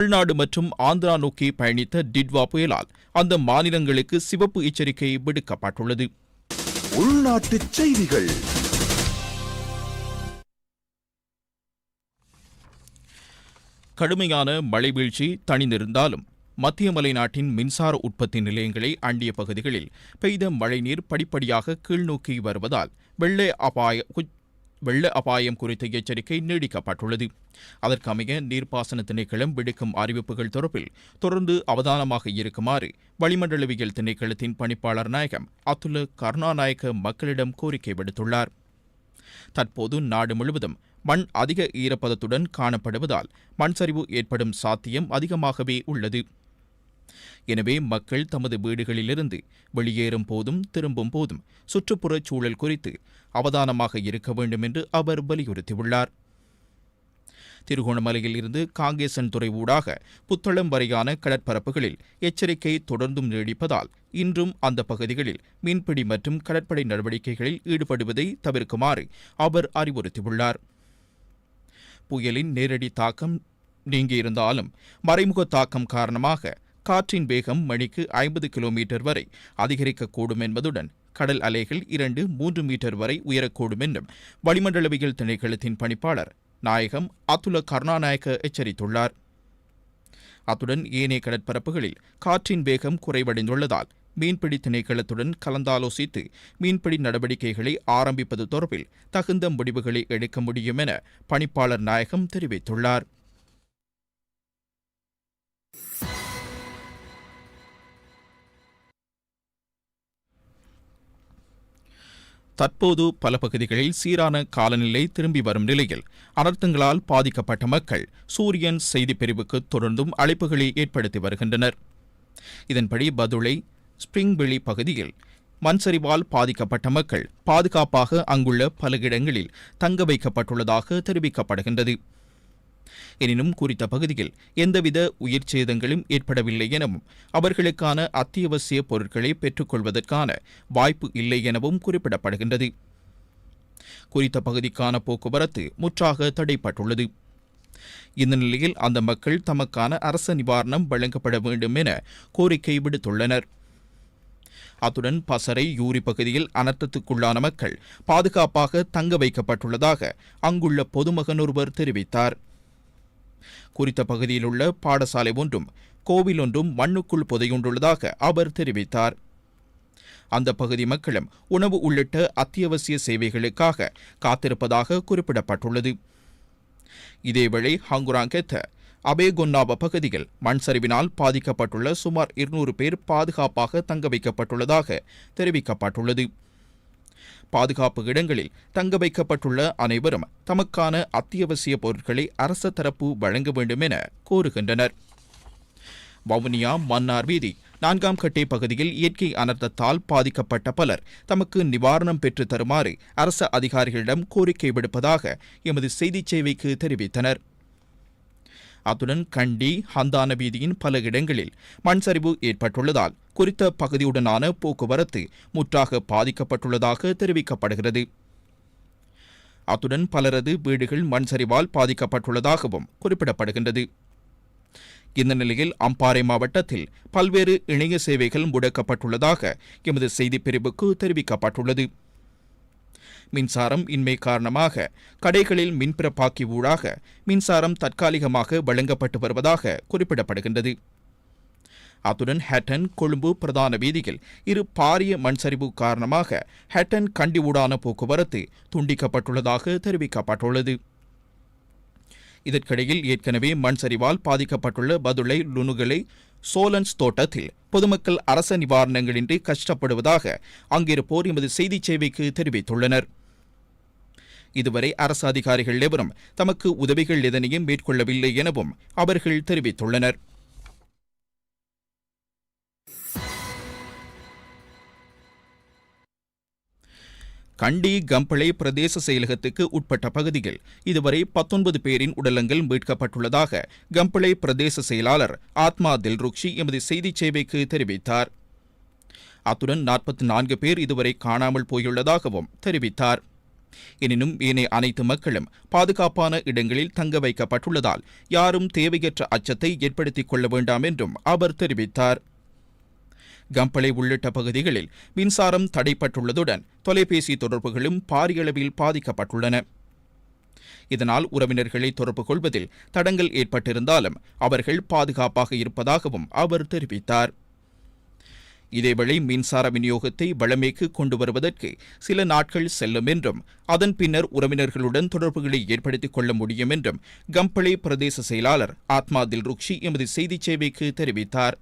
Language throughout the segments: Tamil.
தமிழ்நாடு மற்றும் ஆந்திரா நோக்கி பயணித்த டிட்வா புயலால் அந்த மாநிலங்களுக்கு சிவப்பு எச்சரிக்கை விடுக்கப்பட்டுள்ளது. உள்நாட்டுச் செய்திகள். கடுமையான மழை வீழ்ச்சி தணிந்திருந்தாலும் மத்திய மலைநாட்டின் மின்சார உற்பத்தி நிலையங்களை அண்டிய பகுதிகளில் பெய்த மழைநீர் படிப்படியாக கீழ்நோக்கி வருவதால் வெள்ள அபாய வெள்ள அபாயம் குறித்த எச்சரிக்கை நீடிக்கப்பட்டுள்ளது. அதற்கமைய நீர்ப்பாசன திணைக்களம் விடுக்கும் அறிவிப்புகள் தொடர்பில் தொடர்ந்து அவதானமாக இருக்குமாறு வளிமண்டலவியல் திணைக்களத்தின் பணிப்பாளர் நாயகம் அத்துல கருணாநாயக்க மக்களிடம் கோரிக்கை விடுத்துள்ளார். தற்போது நாடு முழுவதும் மண் அதிக ஈரப்பதத்துடன் காணப்படுவதால் மண் சரிவு ஏற்படும் சாத்தியம் அதிகமாகவே உள்ளது. எனவே மக்கள் தமது வீடுகளிலிருந்து வெளியேறும் போதும் திரும்பும் போதும் சுற்றுப்புறச் சூழல் குறித்து அவதானமாக இருக்க வேண்டும் என்று அவர் வலியுறுத்தியுள்ளார். திருகோணமலையில் இருந்து காங்கேசன் துறை ஊடாக புத்தளம் வரையான கடற்பரப்புகளில் எச்சரிக்கை தொடர்ந்தும் நீடிப்பதால் இன்றும் அந்த பகுதிகளில் மீன்பிடி மற்றும் கடற்படை நடவடிக்கைகளில் ஈடுபடுவதை தவிர்க்குமாறு அவர் அறிவுறுத்தியுள்ளார். புயலின் நேரடி தாக்கம் நீங்கியிருந்தாலும் மறைமுக தாக்கம் காரணமாக காற்றின் வேகம் மணிக்கு ஐம்பது கிலோமீட்டர் வரை அதிகரிக்கக்கூடும் என்பதுடன் கடல் அலைகள் இரண்டு மூன்று மீட்டர் வரை உயரக்கூடும் என்றும் வளிமண்டலவியல் திணைக்களத்தின் பணிப்பாளர் நாயகம் அத்துல கருணாநாயக்க எச்சரித்துள்ளார். அத்துடன் ஏனைய கடற்பரப்புகளில் காற்றின் வேகம் குறைவடைந்துள்ளதால் மீன்பிடி திணைக்களத்துடன் கலந்தாலோசித்து மீன்பிடி நடவடிக்கைகளை ஆரம்பிப்பது தொடர்பில் தகுந்த முடிவுகளை எடுக்க முடியும் என பணிப்பாளர் நாயகம் தெரிவித்துள்ளார். தற்போது பல பகுதிகளில் சீரான காலநிலை திரும்பி வரும் நிலையில் அனர்த்தங்களால் பாதிக்கப்பட்ட மக்கள் சூரியன் செய்தி பிரிவுக்கு தொடர்ந்தும் அழைப்புகளை ஏற்படுத்தி வருகின்றனர். இதன்படி பதுளை ஸ்பிரிங்வெளி பகுதியில் மண்சரிவால் பாதிக்கப்பட்ட மக்கள் பாதுகாப்பாக அங்குள்ள பல இடங்களில் தங்க வைக்கப்பட்டுள்ளதாக தெரிவிக்கப்படுகின்றது. எனினும் குறித்த பகுதியில் எந்தவித உயிர் சேதங்களும் ஏற்படவில்லை எனவும் அவர்களுக்கான அத்தியாவசிய பொருட்களை பெற்றுக்கொள்வதற்கான வாய்ப்பு இல்லை எனவும் குறிப்பிடப்படுகின்றது. குறித்த பகுதிக்கான போக்குவரத்து முற்றாக தடைப்பட்டுள்ளது. இந்த நிலையில் அந்த மக்கள் தமக்கான அரச நிவாரணம் வழங்கப்பட வேண்டும் என கோரிக்கை விடுத்துள்ளனர். அத்துடன் பசரை யூரி பகுதியில் அனர்த்தத்துக்குள்ளான மக்கள் பாதுகாப்பாக தங்க வைக்கப்பட்டுள்ளதாக அங்குள்ள பொதுமகன் ஒருவர் தெரிவித்தார். குறித்த பகுதியில் உள்ள பாடசாலை ஒன்றும் கோவில் ஒன்றும் மண்ணுக்குள் புதையுண்டுள்ளதாக அவர் தெரிவித்தார். அந்த பகுதி மக்களும் உணவு உள்ளிட்ட அத்தியாவசிய சேவைகளுக்காக காத்திருப்பதாக குறிப்பிடப்பட்டுள்ளது. இதேவேளை ஹங்குராங்கெத்த அபேகொன்னாப பகுதியில் மண் சரிவினால் பாதிக்கப்பட்டுள்ள சுமார் இருநூறு பேர் பாதுகாப்பாக தங்க வைக்கப்பட்டுள்ளதாக தெரிவிக்கப்பட்டுள்ளது. பாதுகாப்பு இடங்களில் தங்க வைக்கப்பட்டுள்ள அனைவரும் தமக்கான அத்தியாவசிய பொருட்களை அரச தரப்பு வழங்க வேண்டும் என கோருகின்றனர். வவுனியா மன்னார் வீதி நான்காம் கட்டை பகுதியில் இயற்கை அனர்த்தத்தால் பாதிக்கப்பட்ட பலர் தமக்கு நிவாரணம் பெற்று தருமாறு அரச அதிகாரிகளிடம் கோரிக்கை விடுப்பதாக எமது செய்திச் சேவைக்கு தெரிவித்தனர். அத்துடன் கண்டி ஹந்தான வீதியின் பல இடங்களில் மண் சரிவு ஏற்பட்டுள்ளதால் குறித்த பகுதியுடனான போக்குவரத்து முற்றாக பாதிக்கப்பட்டுள்ளதாக தெரிவிக்கப்படுகிறது. அத்துடன் பலரது வீடுகள் மண் சரிவால் பாதிக்கப்பட்டுள்ளதாகவும் குறிப்பிடப்படுகின்றது. இந்த நிலையில் அம்பாறை மாவட்டத்தில் பல்வேறு இணைய சேவைகள் முடக்கப்பட்டுள்ளதாக எமது செய்திப் பிரிவுக்கு தெரிவிக்கப்பட்டுள்ளது. மின்சாரம் இன்மை காரணமாக கடைகளில் மின்பிறப்பாக்கி ஊடாக மின்சாரம் தற்காலிகமாக வழங்கப்பட்டு வருவதாக குறிப்பிடப்படுகின்றது. அத்துடன் ஹேட்டன் கொழும்பு பிரதான வீதியில் இரு பாரிய மண் சரிவு காரணமாக ஹேட்டன் கண்டி ஊடான போக்குவரத்து துண்டிக்கப்பட்டுள்ளதாக தெரிவிக்கப்பட்டுள்ளது. இதற்கிடையில் ஏற்கனவே மண் சரிவால் பாதிக்கப்பட்டுள்ள பதுளை லுணுகலை சோலன்ஸ் தோட்டத்தில் பொதுமக்கள் அரச நிவாரணங்களின்றி கஷ்டப்படுவதாக அங்கிருப்போர் எமது செய்திச் சேவைக்கு தெரிவித்துள்ளனர். இதுவரை அரசு அதிகாரிகள் எவரும் தமக்கு உதவிகள் எதனையும் மேற்கொள்ளவில்லை எனவும் அவர்கள் தெரிவித்துள்ளனர். கண்டி கம்பளை பிரதேச செயலகத்துக்கு உட்பட்ட பகுதியில் இதுவரை பத்தொன்பது பேரின் உடலங்கள் மீட்கப்பட்டுள்ளதாக கம்பளை பிரதேச செயலாளர் ஆத்மா தில்ருக்ஷி எமது செய்திச் சேவைக்கு தெரிவித்தார். அத்துடன் நாற்பத்தி நான்கு பேர் இதுவரை காணாமல் போயுள்ளதாகவும் தெரிவித்தார். எனினும் ஏனைய அனைத்து மக்களும் பாதுகாப்பான இடங்களில் தங்க வைக்கப்பட்டுள்ளதால் யாரும் தேவையற்ற அச்சத்தை ஏற்படுத்திக் கொள்ள வேண்டாம் என்றும் அவர் தெரிவித்தார். கம்பளை உள்ளிட்ட பகுதிகளில் மின்சாரம் தடைப்பட்டுள்ளதுடன் தொலைபேசி தொடர்புகளும் பாரியளவில் பாதிக்கப்பட்டுள்ளன. இதனால் உறவினர்களை தொடர்பு கொள்வதில் தடங்கல் ஏற்பட்டிருந்தாலும் அவர்கள் பாதுகாப்பாக இருப்பதாகவும் அவர் தெரிவித்தார். இதேவேளை மின்சார விநியோகத்தை வளமேக்கு கொண்டு வருவதற்கு சில நாட்கள் செல்லும் என்றும் அதன் பின்னர் உறவினர்களுடன் தொடர்புகளை ஏற்படுத்திக் கொள்ள முடியும் என்றும் கம்பளை பிரதேச செயலாளர் ஆத்மா தில்ருக்ஷி எமது செய்திச் சேவைக்கு தெரிவித்தார்.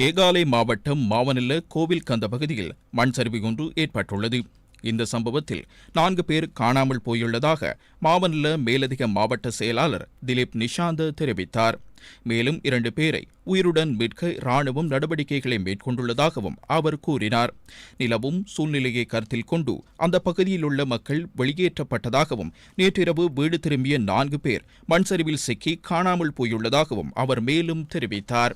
கேகாலை மாவட்டம் மாவனல்ல கோவில் கந்த பகுதியில் மண் சரிவு ஒன்று ஏற்பட்டுள்ளது. இந்த சம்பவத்தில் நான்கு பேர் காணாமல் போயுள்ளதாக மாவனல்ல மேலதிக மாவட்ட செயலாளர் திலீப் நிஷாந்த் தெரிவித்தார். மேலும் இரண்டு பேரை உயிருடன் மீட்க ராணுவம் நடவடிக்கைகளை மேற்கொண்டுள்ளதாகவும் அவர் கூறினார். நிலவும் சூழ்நிலையை கருத்தில் கொண்டு அந்த பகுதியில் உள்ள மக்கள் வெளியேற்றப்பட்டதாகவும் நேற்றிரவு வீடு திரும்பிய நான்கு பேர் மண்சரிவில் சிக்கி காணாமல் போயுள்ளதாகவும் அவர் மேலும் தெரிவித்தார்.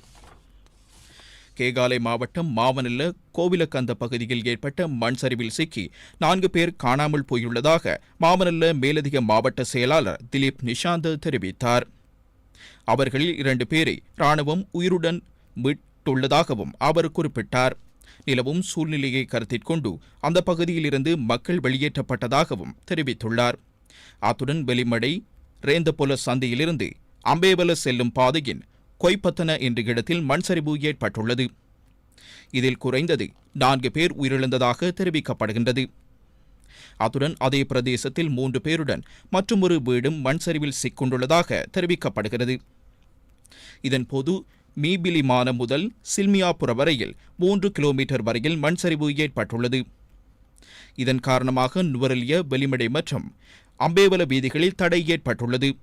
கேகாலை மாவட்டம் மாவனல்ல கோவிலக்கந்த பகுதியில் ஏற்பட்ட மண் சரிவில் சிக்கி நான்கு பேர் காணாமல் போயுள்ளதாக மாவனல்ல மேலதிக மாவட்ட செயலாளர் திலீப் நிஷாந்த் தெரிவித்தார். அவர்களில் இரண்டு பேரை ராணுவம் உயிருடன் மீட்டுள்ளதாகவும் அவர் குறிப்பிட்டார். நிலவும் சூழ்நிலையை கருத்திற்கொண்டு அந்த பகுதியிலிருந்து மக்கள் வெளியேற்றப்பட்டதாகவும் தெரிவித்துள்ளார். அத்துடன் வெளிமடை ரேந்தபொல சந்தையிலிருந்து அம்பேவல செல்லும் பாதையின் கொய்பத்தன என்ற இடத்தில் மண் சரிவு ஏற்பட்டுள்ளது. இதில் குறைந்தது நான்கு பேர் உயிரிழந்ததாக தெரிவிக்கப்படுகின்றது. அத்துடன் அதே பிரதேசத்தில் மூன்று பேருடன் மற்றொரு வீடும் மண் சரிவில் சிக்கொண்டுள்ளதாக தெரிவிக்கப்படுகிறது. இதன்போது மீபிலிமான முதல் சில்மியாபுர வரையில் மூன்று கிலோமீட்டர் வரையில் மண் சரிவு ஏற்பட்டுள்ளது. இதன் காரணமாக நுவரெலிய வெளிமடை மற்றும் அம்பேவல வீதிகளில் தடை ஏற்பட்டுள்ளது.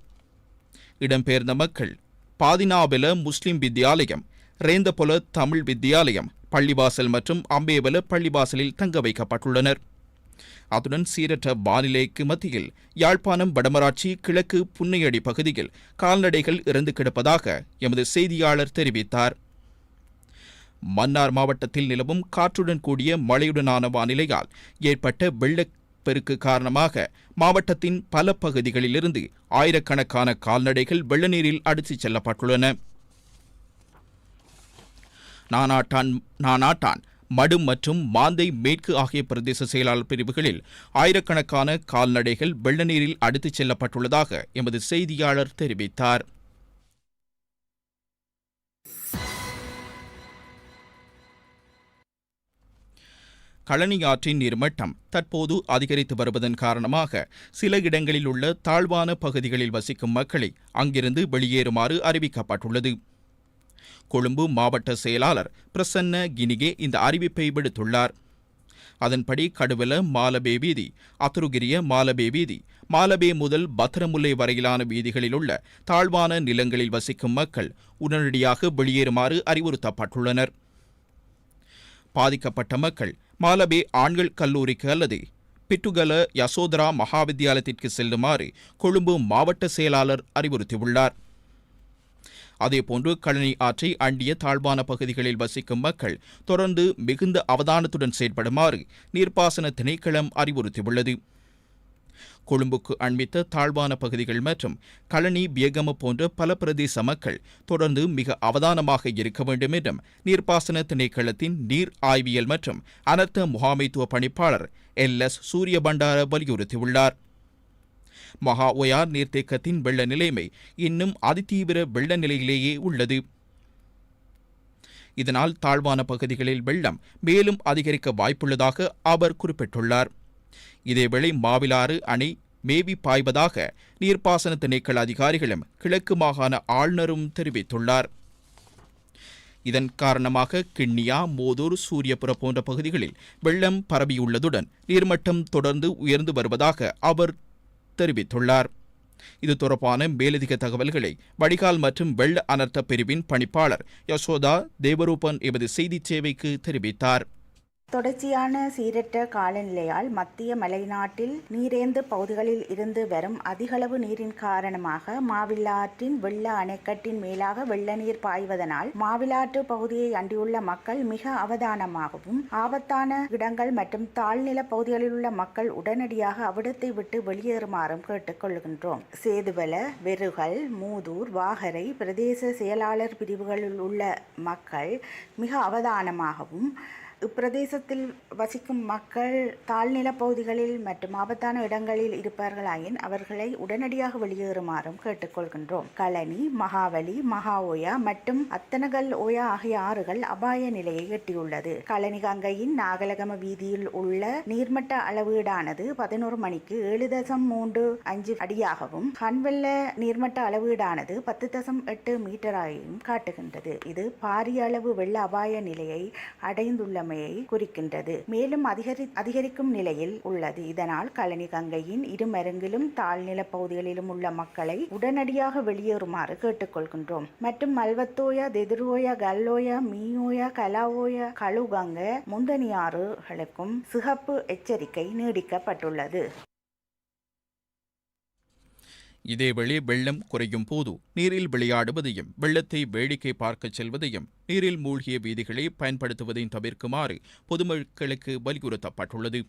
இடம்பெயர்ந்த மக்கள் பாதினாபெல முஸ்லிம் வித்தியாலயம் ரேந்தபொல தமிழ் வித்தியாலயம் பள்ளிவாசல் மற்றும் அம்பேவல பள்ளிவாசலில் தங்க வைக்கப்பட்டுள்ளனர். அத்துடன் சீரற்ற வானிலைக்கு மத்தியில் யாழ்ப்பாணம் வடமராட்சி கிழக்கு புன்னையடி பகுதியில் கால்நடைகள் இறந்து கிடப்பதாக எமது செய்தியாளர் தெரிவித்தார். மன்னார் மாவட்டத்தில் நிலவும் காற்றுடன் கூடிய மழையுடனான வானிலையால் ஏற்பட்ட வெள்ளப்பெருக்கு காரணமாக மாவட்டத்தின் பல பகுதிகளிலிருந்து ஆயிரக்கணக்கான கால்நடைகள் வெள்ளநீரில் அடித்துச் செல்லப்பட்டுள்ளன. நானாட்டான் நானாட்டான் மடு மற்றும் மாந்தை மேற்கு ஆகிய பிரதேச செயலாளர் பிரிவுகளில் ஆயிரக்கணக்கான கால்நடைகள் வெள்ளநீரில் அடித்துச் செல்லப்பட்டுள்ளதாக எமது செய்தியாளர் தெரிவித்தார். கழனியாற்றின் ஆற்றின் நீர்மட்டம் தற்போது அதிகரித்து வருவதன் காரணமாக சில இடங்களில் உள்ள தாழ்வான பகுதிகளில் வசிக்கும் மக்களை அங்கிருந்து வெளியேறுமாறு அறிவிக்கப்பட்டுள்ளது. கொழும்பு மாவட்ட செயலாளர் பிரசன்ன கினிகே இந்த அறிவிப்பை விடுத்துள்ளார். அதன்படி கடுவல மாலபே வீதி அத்துருகிரிய மாலபே வீதி மாலபே முதல் பத்திரமுல்லை வரையிலான வீதிகளில் உள்ள தாழ்வான நிலங்களில் வசிக்கும் மக்கள் உடனடியாக வெளியேறுமாறு அறிவுறுத்தப்பட்டுள்ளனர். பாதிக்கப்பட்ட மக்கள் மாலபே ஆண்கள் கல்லூரிக்கு அல்லது பிட்டுகல யசோதரா மகாவித்தியாலயத்திற்கு செல்லுமாறு கொழும்பு மாவட்ட செயலாளர் அறிவுறுத்தியுள்ளார். அதேபோன்று கழனி ஆற்றை அண்டிய தாழ்வான பகுதிகளில் வசிக்கும் மக்கள் தொடர்ந்து மிகுந்த அவதானத்துடன் செயற்படுமாறு நீர்ப்பாசன திணைக்களம் அறிவுறுத்தியுள்ளது. கொழும்புக்கு அண்மித்த தாழ்வான பகுதிகள் மற்றும் களனி பியகம போன்ற பல பிரதேச மக்கள் தொடர்ந்து மிக அவதானமாக இருக்க வேண்டும் என்றும் நீர்ப்பாசன திணைக்களத்தின் நீர் ஆய்வியல் மற்றும் அனர்த்த முகாமைத்துவ பணிப்பாளர் எல். எஸ். சூரிய பண்டார வலியுறுத்தியுள்ளார். மகா ஒயார் நீர்த்தேக்கத்தின் வெள்ள நிலைமை இன்னும் அதிதீவிர வெள்ள நிலையிலேயே உள்ளது. இதனால் தாழ்வான பகுதிகளில் வெள்ளம் மேலும் அதிகரிக்க வாய்ப்புள்ளதாக அவர் குறிப்பிட்டுள்ளார். இதேவேளை மாவிலாறு அணை மேவி பாய்வதாக நீர்ப்பாசன திணைக்கள அதிகாரிகளும் கிழக்கு மாகாண ஆளுநரும் தெரிவித்துள்ளார். இதன் காரணமாக கிண்ணியா மோதூர் சூரியபுர போன்ற பகுதிகளில் வெள்ளம் பரவியுள்ளதுடன் நீர்மட்டம் தொடர்ந்து உயர்ந்து வருவதாக அவர் தெரிவித்துள்ளார். இது தொடர்பான மேலதிக தகவல்களை வடிகால் மற்றும் வெள்ள அனர்த்த பிரிவின் பணிப்பாளர் யசோதா தேவரூபன் எமது செய்தி சேவைக்கு தெரிவித்தார். தொடர்ச்சியான சீரற்ற காலநிலையால் மத்திய மலைநாட்டில் நீரேந்து பகுதிகளில் இருந்து வரும் அதிகளவு நீரின் காரணமாக மாவிலாற்றின் வெள்ள அணைக்கட்டின் மேலாக வெள்ள நீர் பாய்வதனால் மாவிலாற்று பகுதியை அண்டியுள்ள மக்கள் மிக அவதானமாகவும் ஆபத்தான இடங்கள் மற்றும் தாழ்நில பகுதிகளில் உள்ள மக்கள் உடனடியாக அவ்விடத்தை விட்டு வெளியேறுமாறும் கேட்டுக்கொள்கின்றோம் சேதுவல வெறுகல் மூதூர் வாகரை பிரதேச செயலாளர் பிரிவுகளில் உள்ள மக்கள் மிக அவதானமாகவும் இப்பிரதேசத்தில் வசிக்கும் மக்கள் தாழ்நில பகுதிகளில் மற்றும் ஆபத்தான இடங்களில் இருப்பார்களாயின் அவர்களை உடனடியாக வெளியேறுமாறும் கேட்டுக்கொள்கின்றோம். களனி மகாவலி மகா ஓயா மற்றும் அத்தனகல் ஓயா ஆகிய ஆறுகள் அபாய நிலையை எட்டியுள்ளது. களனி கங்கையின் நாகலகம வீதியில் உள்ள நீர்மட்ட அளவீடானது பதினோரு மணிக்கு ஏழு தசம் மூன்று அஞ்சு அடியாகவும் கண்வெல்ல நீர்மட்ட அளவீடானது பத்து தசம் எட்டு மீட்டராகவும் காட்டுகின்றது. இது பாரிய அளவு வெள்ள அபாய நிலையை அடைந்துள்ளமை தன்மையை குறிக்கின்றது. மேலும் அதிகரி அதிகரிக்கும் நிலையில் உள்ளது. இதனால் கழனி கங்கையின் இருமருங்கிலும் தாழ்நில பகுதிகளிலும் உள்ள மக்களை உடனடியாக வெளியேறுமாறு கேட்டுக்கொள்கின்றோம். மற்றும் மல்வத்தோயா தெதிரோயா கல்லோயா மீயோயா கலாவோயா கழுகங்க முந்தனியாறுகளுக்கும் சிகப்பு எச்சரிக்கை நீடிக்கப்பட்டுள்ளது. இதேவேளை வெள்ளம் குறையும் போது நீரில் விளையாடுவதையும் வெள்ளத்தை வேடிக்கை பார்க்கச் செல்வதையும் நீரில் மூழ்கிய வீதிகளை பயன்படுத்துவதையும் தவிர்க்குமாறு பொதுமக்களுக்கு வலியுறுத்தப்பட்டுள்ளது.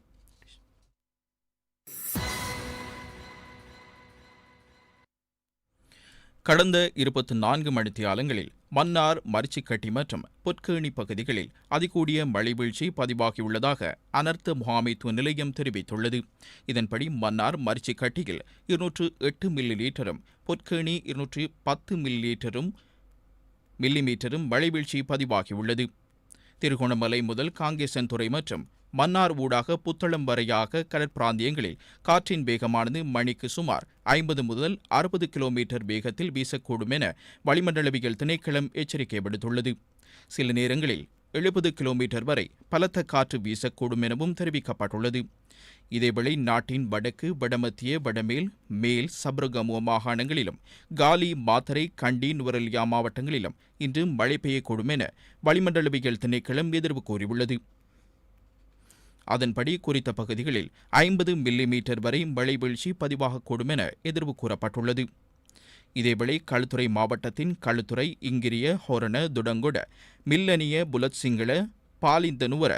கடந்த இருபத்தி நான்கு மணித்தியாலங்களில் மன்னார் மரிச்சிக்கட்டி மற்றும் பொற்கேணி பகுதிகளில் அதிகூடிய மழை வீழ்ச்சி பதிவாகியுள்ளதாக அனர்த்த முகாமைத்துவ நிலையம் தெரிவித்துள்ளது. இதன்படி மன்னார் மரிச்சிக்கட்டியில் இருநூற்று எட்டு மில்லி லீட்டரும் பொற்கேணி இருநூற்று பத்து மில்லி லீட்டரும் மில்லிமீட்டரும் மழை வீழ்ச்சி பதிவாகியுள்ளது. திருகோணமலை முதல் காங்கேசன்துறை மற்றும் மன்னார் ஊடாக புத்தளம் வரையாக கடற்பிராந்தியங்களில் காற்றின் வேகமானது மணிக்கு சுமார் ஐம்பது முதல் அறுபது கிலோமீட்டர் வேகத்தில் வீசக்கூடும் என வளிமண்டலவியல் திணைக்களம் எச்சரிக்கை விடுத்துள்ளது. சில நேரங்களில் எழுபது கிலோமீட்டர் வரை பலத்த காற்று வீசக்கூடும் எனவும் தெரிவிக்கப்பட்டுள்ளது. இதேவேளை நாட்டின் வடக்கு வடமத்திய வடமேல் மேல் சப்ரகமுவ மாகாணங்களிலும் காலி மாத்தரை கண்டி நுவரலியா மாவட்டங்களிலும் இன்று மழை பெய்யக்கூடும் என வளிமண்டலவியல் திணைக்களம் எதிர்வு கூறியுள்ளது. அதன்படி குறித்த பகுதிகளில் ஐம்பது மில்லி மீட்டர் வரை மழை வீழ்ச்சி பதிவாகக்கூடும் என எதிர்வு கூறப்பட்டுள்ளது. இதேவேளை களுத்துறை மாவட்டத்தின் களுத்துறை இங்கிரிய ஹொரண துடங்குட மில்லனிய புலத் சிங்கள பாலிந்தனுவர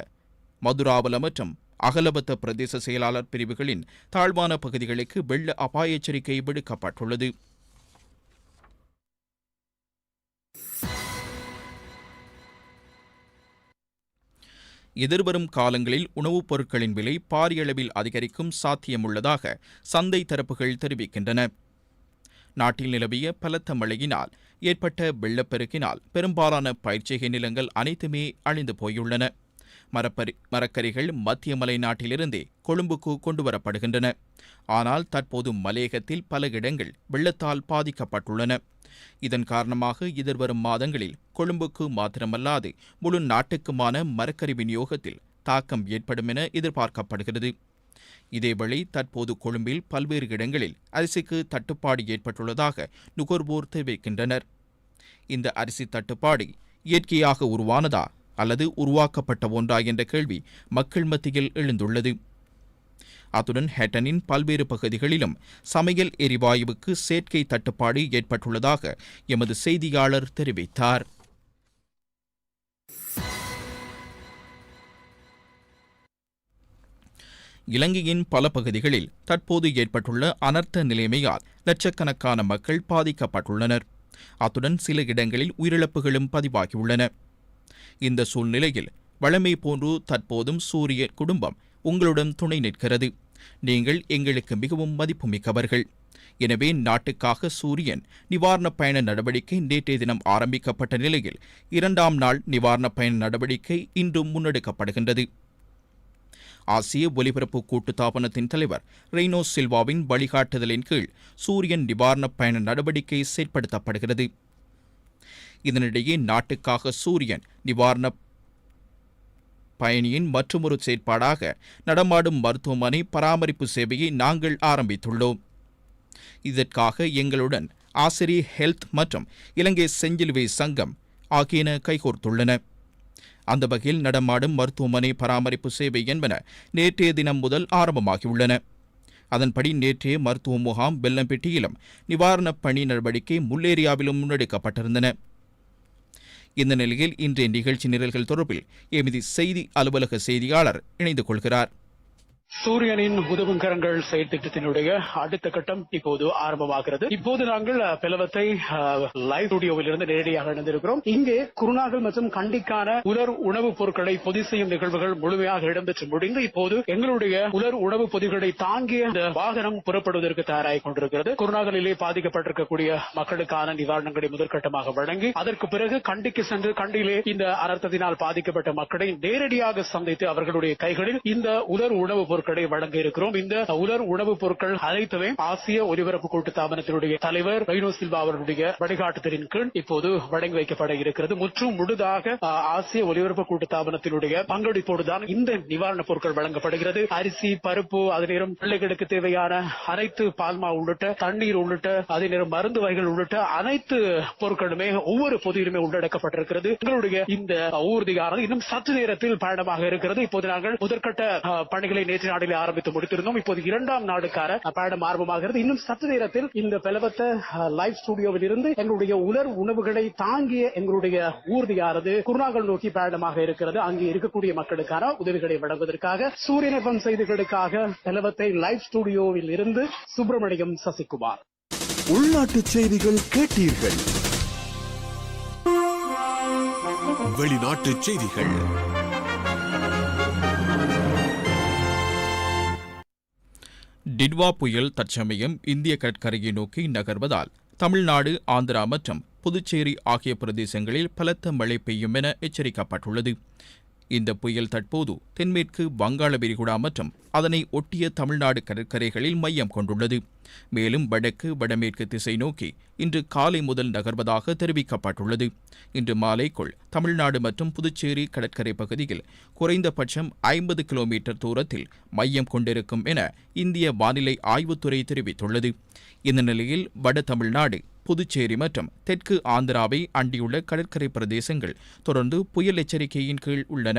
மதுராவல மற்றும் அகலபத்த பிரதேச செயலாளர் பிரிவுகளின் தாழ்வான பகுதிகளுக்கு வெள்ள அபாய எச்சரிக்கை விடுக்கப்பட்டுள்ளது. எதிர்வரும் காலங்களில் உணவுப் பொருட்களின் விலை பாரியளவில் அதிகரிக்கும் சாத்தியமுள்ளதாக சந்தை தரப்புகள் தெரிவிக்கின்றன. நாட்டில் நிலவிய பலத்த மழையினால் ஏற்பட்ட வெள்ளப்பெருக்கினால் பெரும்பாலான பயிர்ச்செய்கை நிலங்கள் அனைத்துமே அழிந்து போயுள்ளன. மரப்பரி மரக்கறிகள் மத்திய மலை நாட்டிலிருந்தே கொழும்புக்கு கொண்டுவரப்படுகின்றன. ஆனால் தற்போது மலையகத்தில் பல இடங்கள் வெள்ளத்தால் பாதிக்கப்பட்டுள்ளன. இதன் காரணமாக எதிர்வரும் மாதங்களில் கொழும்புக்கு மாத்திரமல்லாது முழு நாட்டுக்குமான மரக்கறி விநியோகத்தில் தாக்கம் ஏற்படும் என எதிர்பார்க்கப்படுகிறது. இதேவேளை தற்போது கொழும்பில் பல்வேறு இடங்களில் அரிசிக்கு தட்டுப்பாடு ஏற்பட்டுள்ளதாக நுகர்வோர் தெரிவிக்கின்றனர். இந்த அரிசி தட்டுப்பாடு இயற்கையாக உருவானதா அல்லது உருவாக்கப்பட்ட ஒன்றா என்ற கேள்வி மக்கள் மத்தியில் எழுந்துள்ளது. அத்துடன் ஹேட்டனின் பல்வேறு பகுதிகளிலும் சமையல் எரிவாயுவுக்கு சேர்க்கை தட்டுப்பாடு ஏற்பட்டுள்ளதாக எமது செய்தியாளர் தெரிவித்தார். இலங்கையின் பல பகுதிகளில் தற்போது ஏற்பட்டுள்ள அனர்த்த நிலைமையால் லட்சக்கணக்கான மக்கள் பாதிக்கப்பட்டுள்ளனர். அத்துடன் சில இடங்களில் உயிரிழப்புகளும் பதிவாகியுள்ளன. இந்த சூழ்நிலையில் வழமை போன்று தற்போதும் சூரிய குடும்பம் உங்களுடன் துணை நிற்கிறது. நீங்கள் எங்களுக்கு மிகவும் மதிப்புமிக்கவர்கள். எனவே நாட்டுக்காக சூரியன் நிவாரணப் பயண நடவடிக்கை நேற்றைய தினம் ஆரம்பிக்கப்பட்ட நிலையில் இரண்டாம் நாள் நிவாரணப் பயண நடவடிக்கை இன்றும் முன்னெடுக்கப்படுகின்றது. ஆசிய ஒலிபரப்பு கூட்டுத்தாபனத்தின் தலைவர் ரெய்னோ சில்வாவின் வழிகாட்டுதலின் கீழ் சூரியன் நிவாரணப் பயண நடவடிக்கை செயற்படுத்தப்படுகிறது. இதனிடையே நாட்டுக்காக சூரியன் நிவாரண பயணியின் மற்றொரு செயற்பாடாக நடமாடும் மருத்துவமனை பராமரிப்பு சேவையை நாங்கள் ஆரம்பித்துள்ளோம். இதற்காக எங்களுடன் ஆசிரி ஹெல்த் மற்றும் இலங்கை செஞ்சிலுவை சங்கம் ஆகியன கைகோர்த்துள்ளன. அந்த வகையில் நடமாடும் மருத்துவமனை பராமரிப்பு சேவை என்பன நேற்றைய தினம் முதல் ஆரம்பமாகியுள்ளன. அதன்படி நேற்றைய மருத்துவ முகாம் வெள்ளம்பெட்டியிலும் நிவாரணப் பணி நடவடிக்கை முல்லேரியாவிலும் முன்னெடுக்கப்பட்டிருந்தன. இந்த நிலையில் இன்றைய நிகழ்ச்சி நிரல்கள் தொடர்பில் எமது செய்தி அலுவலக செய்தியாளர் இணைந்து கொள்கிறார். சூரியனின் உதவும் கரங்கள் செயல் திட்டத்தினுடைய அடுத்த கட்டம் இப்போது ஆரம்பமாகிறது. இப்போது நாங்கள் பிளவத்தை லைவ் ஸ்டுடியோவில் இருந்து நேரடியாக இணைந்திருக்கிறோம். இங்கே குருநாகல் மற்றும் கண்டிக்கான உலர் உணவுப் பொருட்களை பொதி செய்யும் நிகழ்வுகள் முழுமையாக இடம்பெற்று முடிந்து இப்போது எங்களுடைய உலர் உணவுப் பொதிகளை தாங்கிய இந்த வாகனம் புறப்படுவதற்கு தயாராகி கொண்டிருக்கிறது. குருநாகலிலே பாதிக்கப்பட்டிருக்கக்கூடிய மக்களுக்கான நிவாரணங்களை முதற்கட்டமாக வழங்கி அதற்கு பிறகு கண்டிக்கு சென்று கண்டியிலே இந்த அனர்த்தத்தினால் பாதிக்கப்பட்ட மக்களை நேரடியாக சந்தித்து அவர்களுடைய கைகளில் இந்த உலர் உணவுப் பொருட்களை வழங்க இருக்கிறோம். இந்த உலர் உணவுப் பொருட்கள் அனைத்துமே ஆசிய ஒலிபரப்பு கூட்டு தாபனத்தினுடைய தலைவர் ரெய்னோ சில்வா அவர்களுடைய வழிகாட்டுதலின் கீழ் இப்போது வழங்கி வைக்கப்பட இருக்கிறது. முற்றும் முழுதாக ஆசிய ஒலிபரப்பு கூட்டு தாபனத்தினுடைய பங்களிப்போடுதான் இந்த நிவாரணப் பொருட்கள் வழங்கப்படுகிறது. அரிசி பருப்பு அதே நேரம் பிள்ளைகளுக்கு தேவையான அனைத்து பால்மா உள்ளிட்ட தண்ணீர் உள்ளிட்ட அதே நேரம் மருந்து வகைகள் உள்ளிட்ட அனைத்து பொருட்களுமே ஒவ்வொரு பொதியிலுமே உள்ளடக்கப்பட்டிருக்கிறது. எங்களுடைய இந்த ஊர்தியானது இன்னும் சற்று நேரத்தில் பயணமாக இருக்கிறது. இப்போது நாங்கள் முதற்கட்ட பணிகளை நேற்று நாளிலே ஆரம்பித்து முடித்திருந்தோம். இப்போது இரண்டாம் நாடுக்கார பயணம் ஆரம்பமாகிறது. இன்னும் சற்று நேரத்தில் இந்த பிளவத்த லைவ் ஸ்டுடியோவில் இருந்து எங்களுடைய உலர் உணவுகளை தாங்கிய எங்களுடைய ஊர்தியானது குருநாகல் நோக்கி பயணமாக இருக்கிறது. அங்கே இருக்கக்கூடிய மக்களுக்கான உதவிகளை வழங்குவதற்காக சூரியநெப்பம் செய்திகளுக்காக பிளவத்தை லைவ் ஸ்டுடியோவில் இருந்து சுப்பிரமணியம் சசிகுமார். உள்நாட்டு செய்திகள் கேட்டீர்கள். வெளிநாட்டு செய்திகள். டிட்வா புயல் தற்சமயம் இந்திய கடற்கரையை நோக்கி நகர்வதால் தமிழ்நாடு ஆந்திரா மற்றும் புதுச்சேரி ஆகிய பிரதேசங்களில் பலத்த மழை பெய்யும் என எச்சரிக்கப்பட்டுள்ளது. இந்த புயல் தற்போது தென்மேற்கு வங்காள விரிகுடா மற்றும் அதனை ஒட்டிய தமிழ்நாடு கடற்கரைகளில் மையம் கொண்டுள்ளது. மேலும் வடக்கு வடமேற்கு திசை நோக்கி இன்று காலை முதல் நகர்வதாக தெரிவிக்கப்பட்டுள்ளது. இன்று மாலைக்குள் தமிழ்நாடு மற்றும் புதுச்சேரி கடற்கரை பகுதியில் குறைந்தபட்சம் ஐம்பது கிலோமீட்டர் தூரத்தில் மையம் கொண்டிருக்கும் என இந்திய வானிலை ஆய்வுத்துறை தெரிவித்துள்ளது. இந்த நிலையில் வட தமிழ்நாடு புதுச்சேரி மற்றும் தெற்கு ஆந்திராவை அண்டியுள்ள கடற்கரை பிரதேசங்கள் தொடர்ந்து புயல் எச்சரிக்கையின் கீழ் உள்ளன.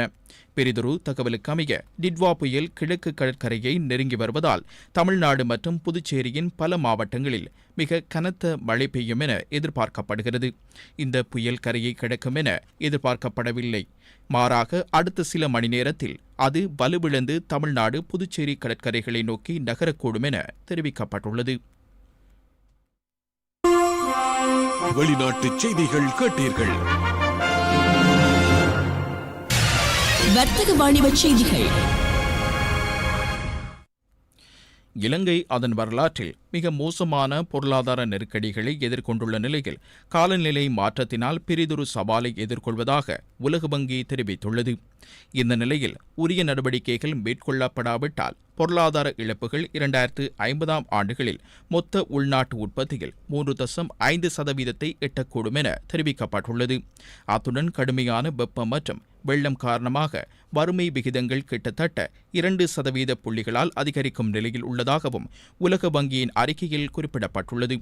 பெரிதொரு தகவலுக்கு அமைய டிட்வா புயல் கிழக்கு கடற்கரையை நெருங்கி வருவதால் தமிழ்நாடு மற்றும் புதுச்சேரியின் பல மாவட்டங்களில் மிக கனத்த மழை பெய்யும் என எதிர்பார்க்கப்படுகிறது. இந்த புயல் கரையை கிடக்கும் என எதிர்பார்க்கப்படவில்லை. மாறாக அடுத்த சில மணி நேரத்தில் அது வலுவிழந்து தமிழ்நாடு புதுச்சேரி கடற்கரைகளை நோக்கி நகரக்கூடும் என தெரிவிக்கப்பட்டுள்ளது. வெளிநாட்டு செய்திகள் கேட்டீர்கள். வர்த்தக வாணிப செய்திகள். இலங்கை அதன் வரலாற்றில் மிக மோசமான பொருளாதார நெருக்கடிகளை எதிர்கொண்டுள்ள நிலையில் காலநிலை மாற்றத்தினால் பெரிதொரு சவாலை எதிர்கொள்வதாக உலக வங்கி தெரிவித்துள்ளது. இந்த நிலையில் உரிய நடவடிக்கைகள் மேற்கொள்ளப்படாவிட்டால் பொருளாதார இழப்புகள் இரண்டாயிரத்து ஐம்பதாம் ஆண்டுகளில் மொத்த உள்நாட்டு உற்பத்தியில் மூன்று தசம் ஐந்து சதவீதத்தை எட்டக்கூடும் என தெரிவிக்கப்பட்டுள்ளது. அத்துடன் கடுமையான வெப்பம் மற்றும் வெள்ளம் காரணமாக வறுமை விகிதங்கள் கிட்டத்தட்ட இரண்டு சதவீத புள்ளிகளால் அதிகரிக்கும் நிலையில் உள்ளதாகவும் உலக வங்கியின் அறிக்கையில் குறிப்பிடப்பட்டுள்ளது.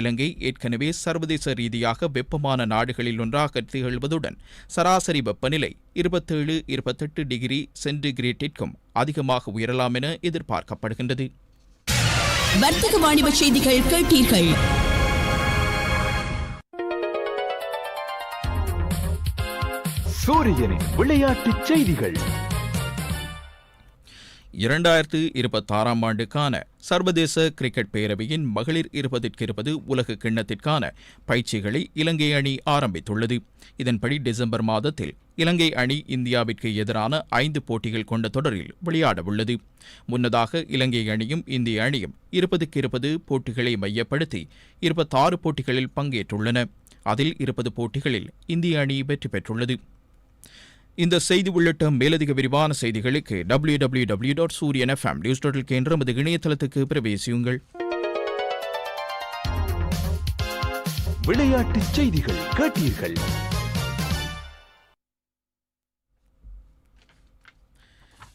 இலங்கை ஏற்கனவே சர்வதேச ரீதியாக வெப்பமான நாடுகளில் ஒன்றாக திகழ்வதுடன் சராசரி வெப்பநிலை இருபத்தேழு இருபத்தெட்டு டிகிரி சென்டிகிரேட்டிற்கும் அதிகமாக உயரலாம் என எதிர்பார்க்கப்படுகின்றது. வர்த்தக வாணிபச் செய்திகள் கேட்டீர்கள். சூரியனின் விளையாட்டுச் செய்திகள். இரண்டாயிரத்து இருபத்தாறாம் ஆண்டுக்கான சர்வதேச கிரிக்கெட் பேரவையின் மகளிர் இருபதிற்கு இருபது உலக கிண்ணத்திற்கான பயிற்சிகளை இலங்கை அணி ஆரம்பித்துள்ளது. இதன்படி டிசம்பர் மாதத்தில் இலங்கை அணி இந்தியாவிற்கு எதிரான ஐந்து போட்டிகள் கொண்ட தொடரில் விளையாடவுள்ளது. முன்னதாக இலங்கை அணியும் இந்திய அணியும் இருபதுக்கு இருபது போட்டிகளை மையப்படுத்தி இருபத்தாறு போட்டிகளில் பங்கேற்றுள்ளன. அதில் இருபது போட்டிகளில் இந்திய அணி வெற்றி பெற்றுள்ளது. இந்த செய்தி உள்ளிட்ட மேலதிக விரிவான செய்திகளுக்கு W W W dot Sooriyan FM news dot என்ற நமது இணையதளத்துக்கு பிரவேசியுங்கள். விளையாட்டுச் செய்திகள் கேட்டீர்கள்.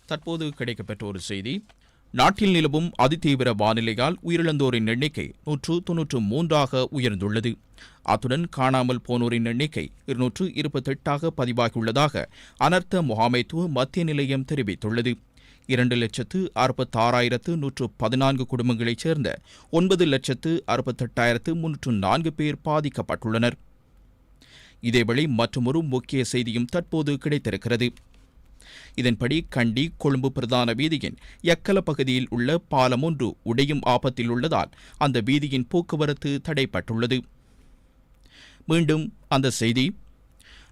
தற்போது கிடைக்கப்பெற்ற ஒரு செய்தி. நாட்டில் நிலவும் அதிதீவிர வானிலையால் உயிரிழந்தோரின் எண்ணிக்கை நூற்று தொன்னூற்று மூன்றாக உயர்ந்துள்ளது. அத்துடன் காணாமல் போனோரின் எண்ணிக்கை இருநூற்று இருபத்தெட்டாக பதிவாகியுள்ளதாக அனர்த்த முகாமைத்துவ மத்திய நிலையம் தெரிவித்துள்ளது. இரண்டு லட்சத்து அறுபத்தாறாயிரத்து நூற்று பதினான்கு குடும்பங்களைச் சேர்ந்த ஒன்பது லட்சத்து அறுபத்தெட்டாயிரத்து முன்னூற்று நான்கு பேர் பாதிக்கப்பட்டுள்ளனர். இதேவேளை மற்றொரு முக்கிய செய்தியும் தற்போது கிடைத்திருக்கிறது. இதன்படி கண்டி கொழும்பு பிரதான வீதியின் எக்கல பகுதியில் உள்ள பாலம் ஒன்று உடையும் ஆபத்தில் உள்ளதால் அந்த வீதியின் போக்குவரத்து தடைப்பட்டுள்ளது. மீண்டும் அந்த செய்தி.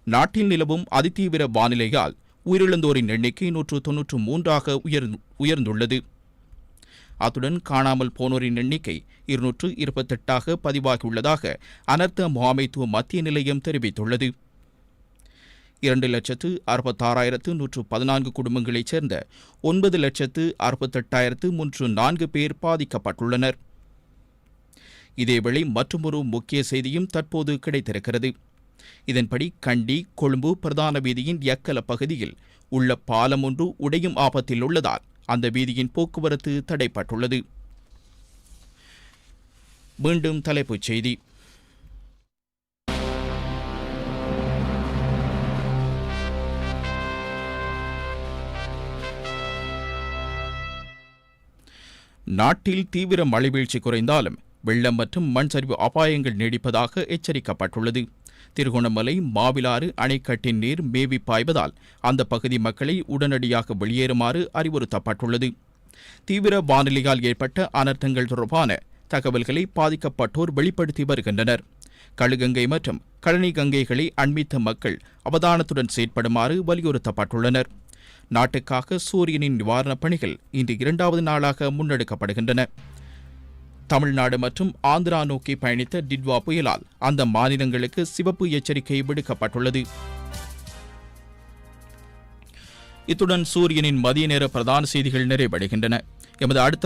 நாட்டில் நிலவும் அதிதீவிர வானிலையால் உயிரிழந்தோரின் எண்ணிக்கை நூற்று தொன்னூற்று மூன்றாக உயர்ந்து- உயர்ந்துள்ளது. அத்துடன் காணாமல் போனோரின் எண்ணிக்கை இருநூற்று இருபத்தெட்டாக பதிவாகியுள்ளதாக அனர்த்த முகாமைத்துவ மத்திய நிலையம் தெரிவித்துள்ளது. இரண்டு லட்சத்து அறுபத்தாறாயிரத்து நூற்று பதினான்கு குடும்பங்களைச் சேர்ந்த ஒன்பது லட்சத்து அறுபத்தெட்டாயிரத்து முன்னூற்று நான்கு பேர் பாதிக்கப்பட்டுள்ளனர். இதேவேளை மற்றொரு முக்கிய செய்தியும் தற்போது கிடைத்திருக்கிறது. இதன்படி கண்டி கொழும்பு பிரதான வீதியின் எக்கல பகுதியில் உள்ள பாலம் ஒன்று உடையும் ஆபத்தில் உள்ளதால் அந்த வீதியின் போக்குவரத்து தடைப்பட்டுள்ளது. மீண்டும் தலைப்புச் செய்தி. நாட்டில் தீவிர மழை வீழ்ச்சி குறைந்தாலும் வெள்ளம் மற்றும் மண் சரிவு அபாயங்கள் நீடிப்பதாக எச்சரிக்கப்பட்டுள்ளது. திருகோணமலை மாவிலாறு அணைக்கட்டின் நீர் மேவி பாய்வதால் அந்த பகுதி மக்களை உடனடியாக வெளியேறுமாறு அறிவுறுத்தப்பட்டுள்ளது. தீவிர வானிலையால் ஏற்பட்ட அனர்த்தங்கள் தொடர்பான தகவல்களை பாதிக்கப்பட்டோர் வெளிப்படுத்தி வருகின்றனர். கழுகங்கை மற்றும் கழனி கங்கைகளை அண்மித்த மக்கள் அவதானத்துடன் செயற்படுமாறு வலியுறுத்தப்பட்டுள்ளனர். நாட்டுக்காக சூரியனின் நிவாரணப் பணிகள் இன்று இரண்டாவது நாளாக முன்னெடுக்கப்படுகின்றன. தமிழ்நாடு மற்றும் ஆந்திரா நோக்கி பயணித்த டிட்வா புயலால் அந்த மாநிலங்களுக்கு சிவப்பு எச்சரிக்கை விடுக்கப்பட்டுள்ளது. இத்துடன் சூரியனின் மதிய நேர பிரதான செய்திகள் நிறைவடைகின்றன. எமது அடுத்த